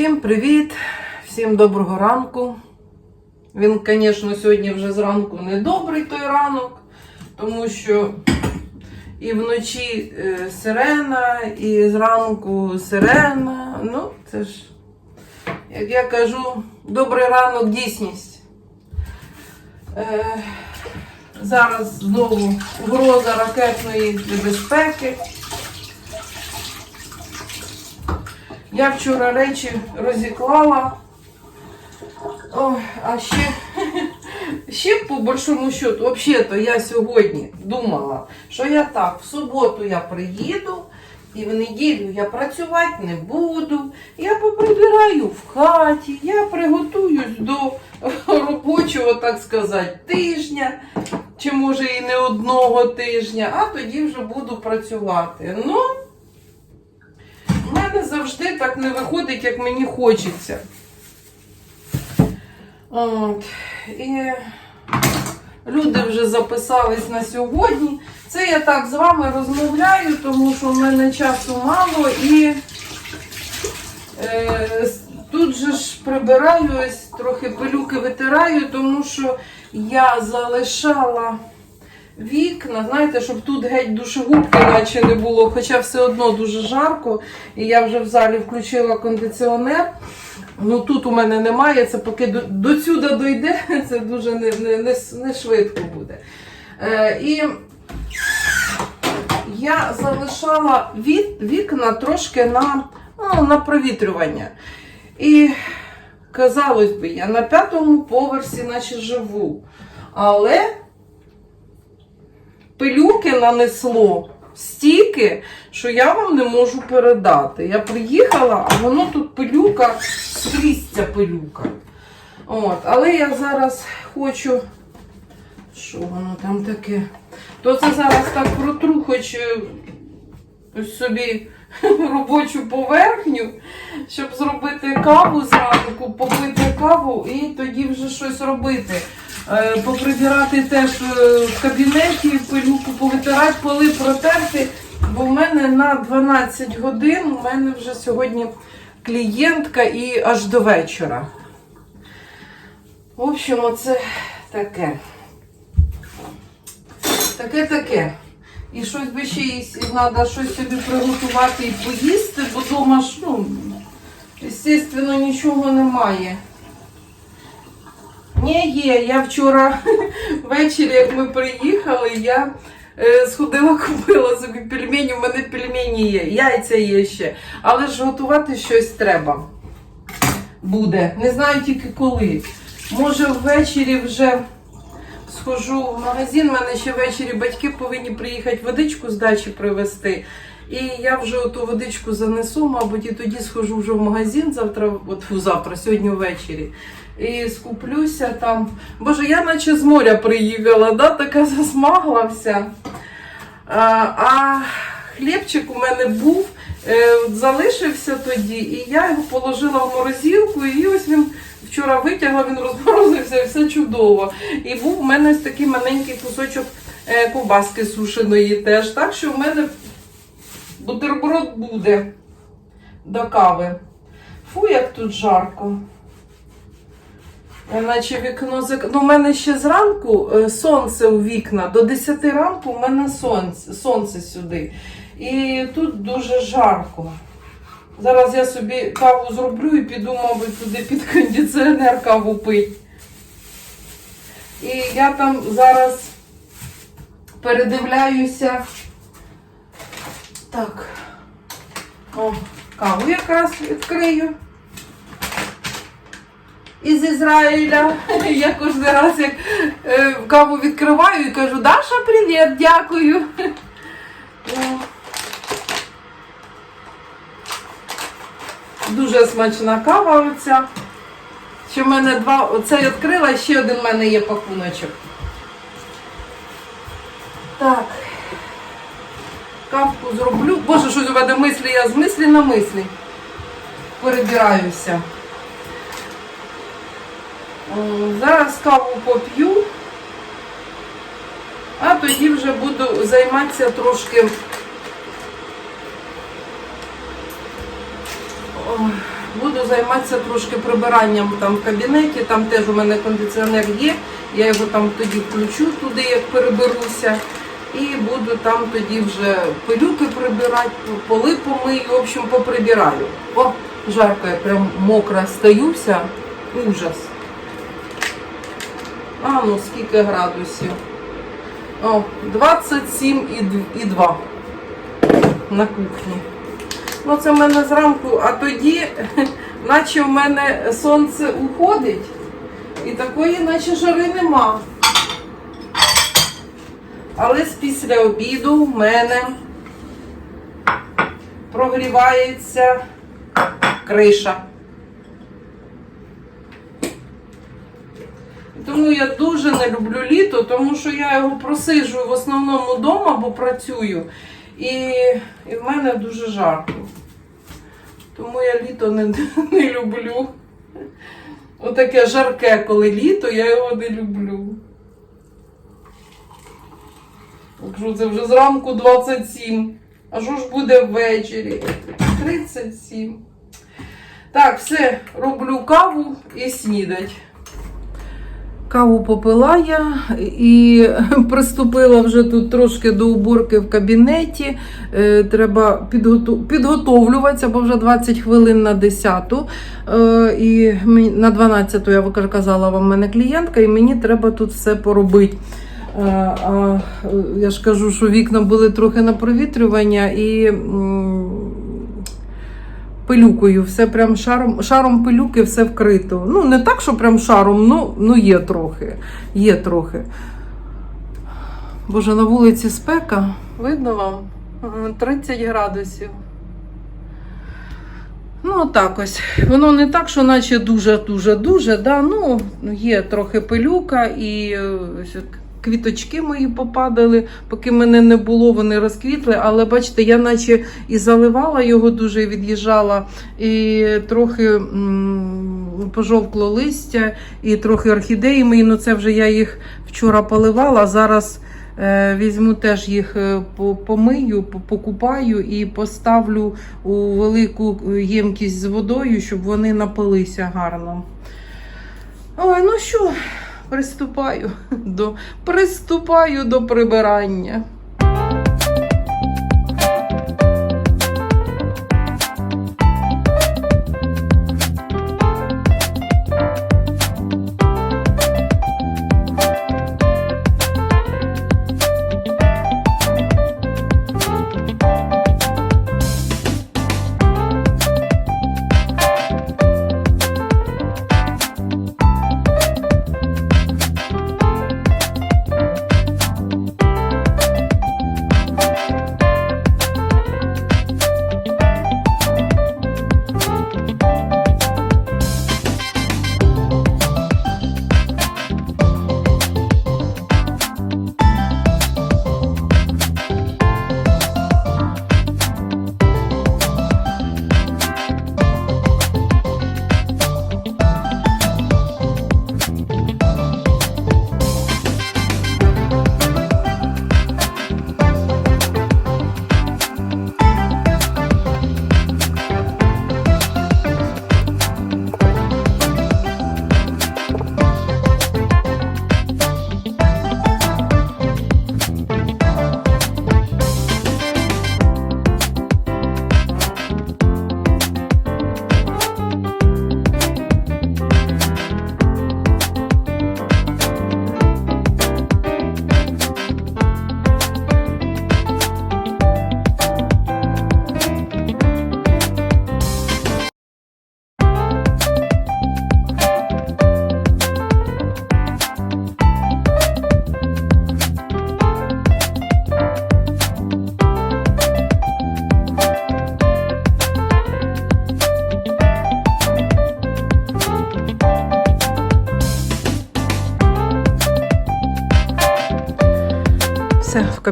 Всім привіт, всім доброго ранку. Він, звісно, сьогодні вже зранку не добрий той ранок, тому що і вночі е, сирена, і зранку сирена. Ну, це ж, як я кажу, добрий ранок дійсність. Е, зараз знову угроза ракетної небезпеки. Я вчора речі розіклала. Ой, а ще, ще по большому счету, взагалі-то я сьогодні думала, що я так, в суботу я приїду, і в неділю я працювати не буду. Я поприбираю в хаті, я приготуюсь до робочого, так сказати, тижня, чи може і не одного тижня, а тоді вже буду працювати. Ну, мене завжди так не виходить, як мені хочеться. От. І люди вже записались на сьогодні. Це я так з вами розмовляю, тому що в мене часу мало і е, тут же ж прибираю, трохи пилюки витираю, тому що я залишала вікна, знаєте, щоб тут геть душегубки наче не було, хоча все одно дуже жарко. І я вже в залі включила кондиціонер. Ну тут у мене немає, це поки до, сюди дойде, це дуже не, не, не, не швидко буде. Е, і я залишала від, вікна трошки на, ну, на провітрювання. І казалось би, я на п'ятому поверсі наче живу. Але пилюки нанесло стільки, що я вам не можу передати. Я приїхала, а воно тут пилюка, скрізь ця пилюка. От, але я зараз хочу. Що воно там таке? То це зараз так протру, хоч е, собі робочу поверхню, щоб зробити каву зранку, попити каву і тоді вже щось робити. Е, Поприбирати теж е, в кабінеті, повитирати, поли протерти. Бо в мене на 12 годин, у мене вже сьогодні клієнтка і аж до вечора. В общем, оце таке. Таке-таке. І щось би ще і треба щось собі приготувати і поїсти, бо вдома ж, ну, звісно, нічого немає. Ні, є. Я вчора ввечері, як ми приїхали, я е, сходила, купила собі пельмені. У мене пельмені є, яйця є ще. Але ж готувати щось треба. Буде. Не знаю тільки коли. Може, ввечері вже схожу в магазин. У мене ще ввечері батьки повинні приїхати водичку з дачі привезти. І я вже ту водичку занесу, мабуть, і тоді схожу вже в магазин завтра, от завтра, сьогодні ввечері. І скуплюся там. Боже, я наче з моря приїхала, да? така засмагла вся. А, а хлібчик у мене був, е, залишився тоді, і я його положила в морозилку, і ось він вчора витягла, він розморозився, все чудово. І був у мене ось такий маленький кусочок е, ковбаски сушеної теж. Так що в мене бутерброд буде до кави. Фу, як тут жарко. Наче вікно зак... Ну, у мене ще зранку е, сонце у вікна. До 10 ранку у мене сонце, сонце сюди. І тут дуже жарко. Зараз я собі каву зроблю і піду, мабуть, туди під кондиціонер каву пити. І я там зараз передивляюся. Так. О, каву якраз відкрию. Із Ізраїля. Я кожен раз як е, каву відкриваю і кажу, Даша, привіт, дякую. Дуже смачна кава оця. Ще в мене два, оце я відкрила, ще один в мене є пакуночок. Так. Кавку зроблю. Боже, щось у мене мислі, я з мислі на мислі перебираюся. Зараз каву поп'ю, а тоді вже буду займатися трошки буду займатися трошки прибиранням там в кабінеті. Там теж у мене кондиціонер є. Я його там тоді включу туди, як переберуся. І буду там тоді вже пилюки прибирати, поли помию, в общем, поприбираю. О, жарко, я прям мокра стаюся. Ужас. А ну скільки градусів? О, 27 і д- і 2 на кухні. Ну, це в мене зранку, а тоді, наче в мене сонце уходить, і такої, наче жари нема. Але з після обіду в мене прогрівається криша. Тому я дуже не люблю літо, тому що я його просиджую в основному вдома, бо працюю. І, і в мене дуже жарко. Тому я літо не, не люблю. Отаке жарке, коли літо, я його не люблю. Це вже зранку 27. А що ж буде ввечері? 37. Так, все, роблю каву і снідать. Каву попила я і приступила вже тут трошки до уборки в кабінеті. Е, Треба підготовлюватися, бо вже 20 хвилин на 10. Е, І на 12 я казала вам, мене клієнтка, і мені треба тут все поробити. Е, я ж кажу, що вікна були трохи на провітрювання і пилюкою, все прям шаром, шаром пилюки все вкрито. Ну, не так, що прям шаром, ну, ну є трохи. Є трохи. Боже, на вулиці спека. Видно вам? 30 градусів. Ну, так ось. Воно не так, що наче дуже-дуже-дуже, да? ну, є трохи пилюка і е, квіточки мої попадали, поки мене не було, вони розквітли, але бачите, я наче і заливала його дуже, від'їжджала, і трохи м, пожовкло листя, і трохи орхідеї мої, ну це вже я їх вчора поливала, зараз Е, Візьму теж їх е, помию, покупаю і поставлю у велику ємкість з водою, щоб вони напилися гарно. Ой, ну що, приступаю до, приступаю до прибирання.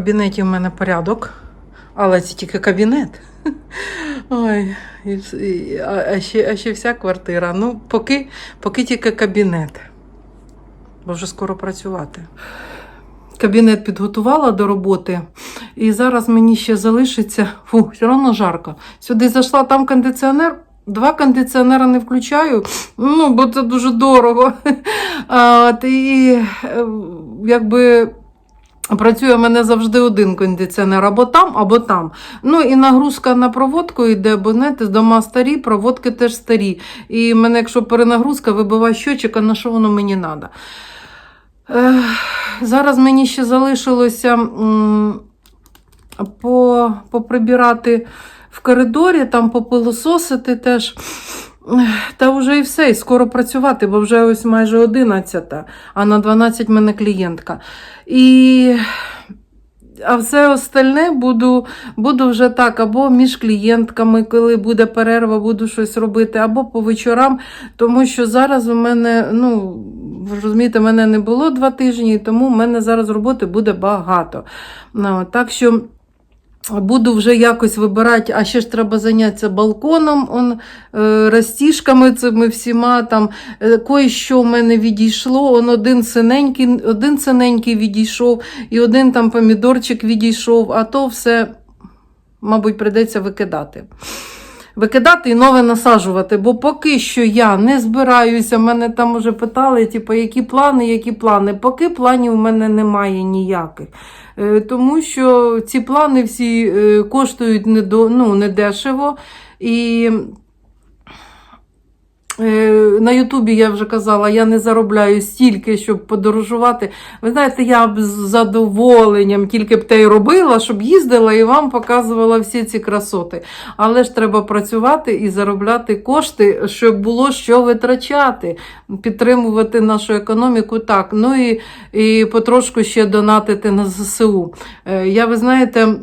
Кабінеті в мене порядок, але це тільки кабінет. Ой, і, а, а, ще, а ще вся квартира. Ну, поки, поки тільки кабінет. Бо вже скоро працювати. Кабінет підготувала до роботи, і зараз мені ще залишиться. Фу, все одно жарко. Сюди зайшла, там кондиціонер Два кондиціонера не включаю, ну, бо це дуже дорого. А, і е, якби працює в мене завжди один кондиціонер або там, або там. Ну і нагрузка на проводку йде, бо знаєте, дома старі, проводки теж старі. І мене, якщо перенагрузка, вибиває щочик, а на що воно мені треба? Зараз мені ще залишилося по, поприбирати в коридорі, там попилососити теж. Та вже і все, і скоро працювати, бо вже ось майже 11, а на 12 в мене клієнтка. І... А все остальне буду, буду вже так, або між клієнтками, коли буде перерва, буду щось робити, або по вечорам, тому що зараз у мене, ну, ви розумієте, мене не було два тижні, тому в мене зараз роботи буде багато. Ну, так що. Буду вже якось вибирати, а ще ж треба зайнятися балконом, он, е, розтіжками цими всіма. Там, е, кое-що в мене відійшло, он один синенький, один синенький відійшов, і один там помідорчик відійшов, а то все, мабуть, придеться викидати. Викидати і нове насаджувати, бо поки що я не збираюся. Мене там уже питали, типу, які плани, які плани. Поки планів у мене немає ніяких. Е, Тому що ці плани всі е, коштують недо, ну, недешево. І на Ютубі я вже казала, я не заробляю стільки, щоб подорожувати. Ви знаєте, я б з задоволенням тільки б те й робила, щоб їздила і вам показувала всі ці красоти. Але ж треба працювати і заробляти кошти, щоб було що витрачати, підтримувати нашу економіку так. Ну і, і потрошку ще донатити на ЗСУ. Е, Я, ви знаєте.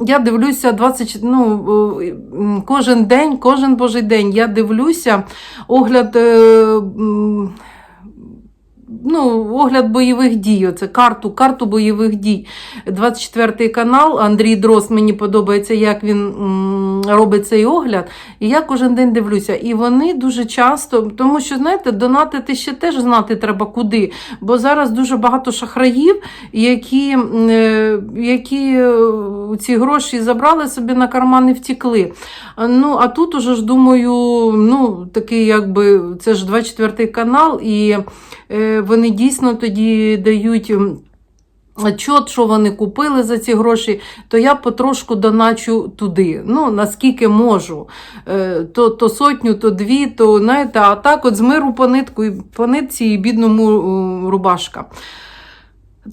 Я дивлюся 20, ну, кожен день, кожен божий день я дивлюся огляд. Ну, огляд бойових дій, оце карту, карту бойових дій. 24 канал. Андрій Дрос, мені подобається, як він робить цей огляд. І я кожен день дивлюся. І вони дуже часто, тому що, знаєте, донатити ще теж знати треба куди. Бо зараз дуже багато шахраїв, які, е, які е, ці гроші забрали собі на карман і втікли. Ну, а тут уже ж думаю, ну, такий, якби, це ж 24 канал, і е, вони дійсно тоді дають. м, Чот, що вони купили за ці гроші, то я потрошку доначу туди. Ну, наскільки можу. Е, То, то сотню, то дві, то знаєте, а так от з миру по нитку, по нитці і бідному е, рубашка.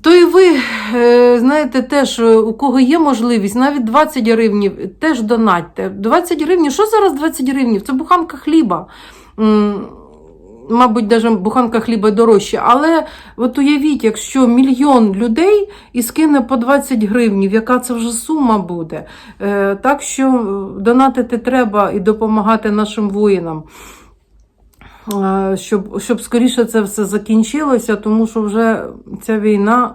То і ви, е, знаєте, теж, у кого є можливість, навіть 20 гривнів, теж донатьте. 20 гривнів, що зараз 20 гривнів? Це буханка хліба. Мабуть, навіть буханка хліба дорожча. Але от уявіть, якщо мільйон людей і скине по 20 гривнів, яка це вже сума буде. Е, Так що е, донатити треба і допомагати нашим воїнам. Е, Щоб, щоб скоріше це все закінчилося, тому що вже ця війна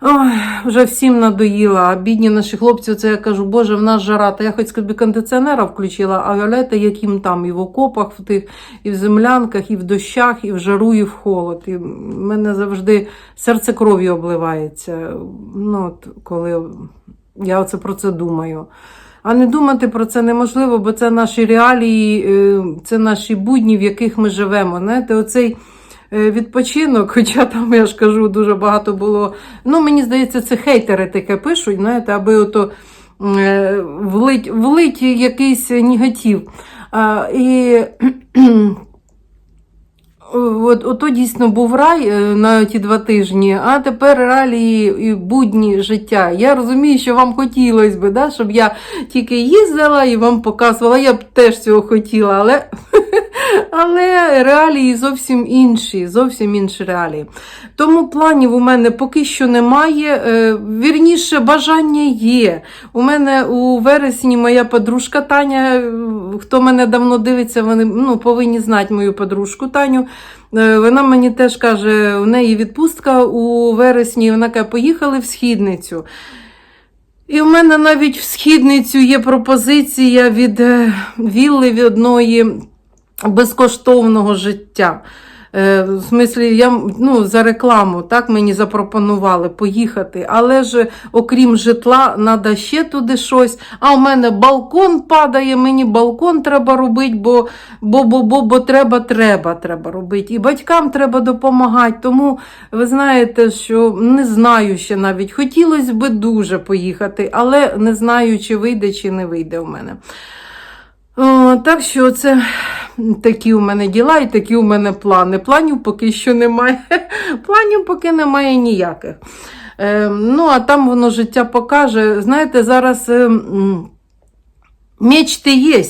ой, вже всім надоїла. А бідні наші хлопці, це я кажу, Боже, в нас жара. Та я хоч собі кондиціонера включила, а уявляєте, яким там і в окопах, в тих, і в землянках, і в дощах, і в жару, і в холод. І в мене завжди серце кров'ю обливається. Ну, от, коли я оце про це думаю. А не думати про це неможливо, бо це наші реалії, е, це наші будні, в яких ми живемо. Знаєте, оцей відпочинок, хоча там, я ж кажу, дуже багато було. Ну, мені здається, це хейтери таке пишуть, знаєте, аби ото е, влить, влить якийсь негатив. А, і От, ото дійсно був рай е, на ті два тижні, а тепер реалії і будні життя. Я розумію, що вам хотілося б, да, щоб я тільки їздила і вам показувала. Я б теж цього хотіла, але, але реалії зовсім інші, зовсім інші реалії. Тому планів у мене поки що немає. Е, Вірніше, бажання є. У мене у вересні моя подружка Таня, е, хто мене давно дивиться, вони ну, повинні знати мою подружку Таню. Е, Вона мені теж каже, у неї відпустка у вересні, вона каже, поїхали в східницю. І в мене навіть в східницю є пропозиція від е, вілли від одної безкоштовного життя. Е, в смислі, я ну, за рекламу так мені запропонували поїхати. Але ж окрім житла, треба ще туди щось. А у мене балкон падає, мені балкон треба робити, бо, бо, бо, бо, бо треба, треба, треба робити. І батькам треба допомагати. Тому ви знаєте, що не знаю ще навіть. Хотілося б дуже поїхати, але не знаю, чи вийде, чи не вийде у мене. О, так що це такі у мене діла і такі у мене плани. Планів поки що немає. Планів поки немає ніяких. Е, ну, а там воно життя покаже. Знаєте, зараз е, мечти є.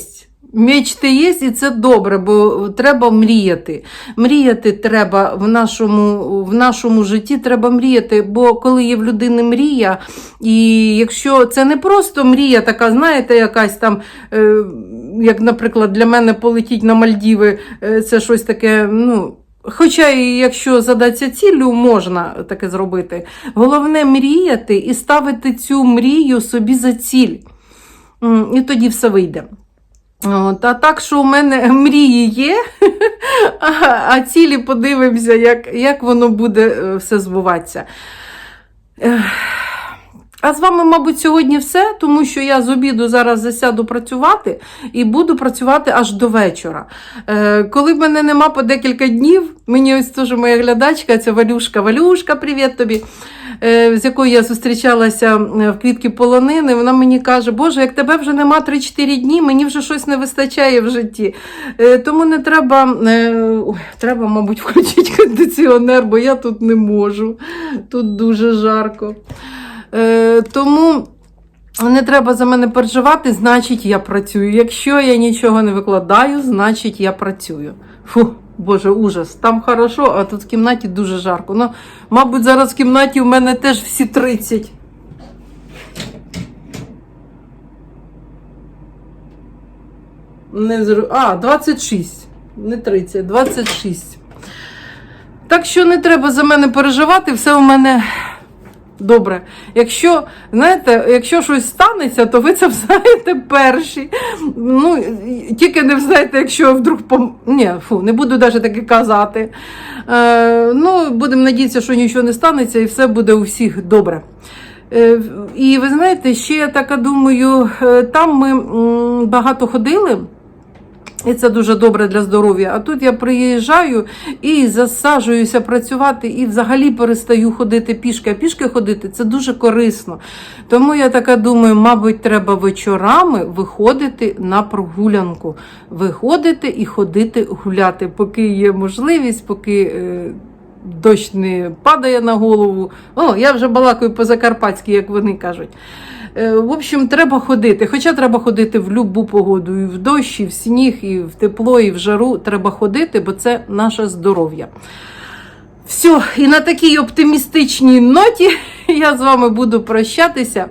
Мечти є, і це добре, бо треба мріяти. Мріяти треба в нашому, в нашому житті, треба мріяти, бо коли є в людини мрія, і якщо це не просто мрія, така, знаєте, якась там, е, як, наприклад, для мене полетіть на Мальдіви, е, це щось таке, ну. Хоча, якщо задатися ціллю, можна таке зробити. Головне мріяти і ставити цю мрію собі за ціль. І тоді все вийде. От, а так, що у мене мрії є, а, а цілі подивимося, як, як воно буде е, все збуватися. А з вами, мабуть, сьогодні все, тому що я з обіду зараз засяду працювати і буду працювати аж до вечора. Е, коли в мене нема по декілька днів, мені ось теж моя глядачка, ця Валюшка, Валюшка, привіт тобі, е, з якою я зустрічалася в квітки полонини, вона мені каже, Боже, як тебе вже нема 3-4 дні, мені вже щось не вистачає в житті. Е, тому не треба, е, ой, треба, мабуть, включити кондиціонер, бо я тут не можу. Тут дуже жарко. Е, тому не треба за мене переживати, значить я працюю. Якщо я нічого не викладаю, значить я працюю. Фу, Боже, ужас. Там хорошо, а тут в кімнаті дуже жарко. Ну, мабуть, зараз в кімнаті у мене теж всі 30. Не зру... А, 26. Не 30, 26. Так що не треба за мене переживати, все у мене добре. Якщо, знаєте, якщо щось станеться, то ви це знаєте перші. Ну, тільки не знаєте, якщо вдруг пом... Ні, фу, не буду навіть таке казати. Е, ну, будемо надіятися, що нічого не станеться і все буде у всіх добре. Е, і ви знаєте, ще я така думаю, е, там ми багато ходили. І це дуже добре для здоров'я. А тут я приїжджаю і засаджуюся працювати, і взагалі перестаю ходити пішки. А пішки ходити це дуже корисно. Тому я така думаю, мабуть, треба вечорами виходити на прогулянку. Виходити і ходити гуляти, поки є можливість, поки. Е, Дощ не падає на голову. О, я вже балакаю по-закарпатськи, як вони кажуть. Е, В общем, треба ходити. Хоча треба ходити в любу погоду, і в дощ, і в сніг, і в тепло, і в жару. Треба ходити, бо це наше здоров'я. Все, і на такій оптимістичній ноті я з вами буду прощатися.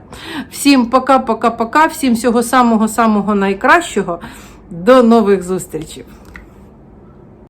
Всім пока-пока-пока, всім всього самого-самого найкращого. До нових зустрічей!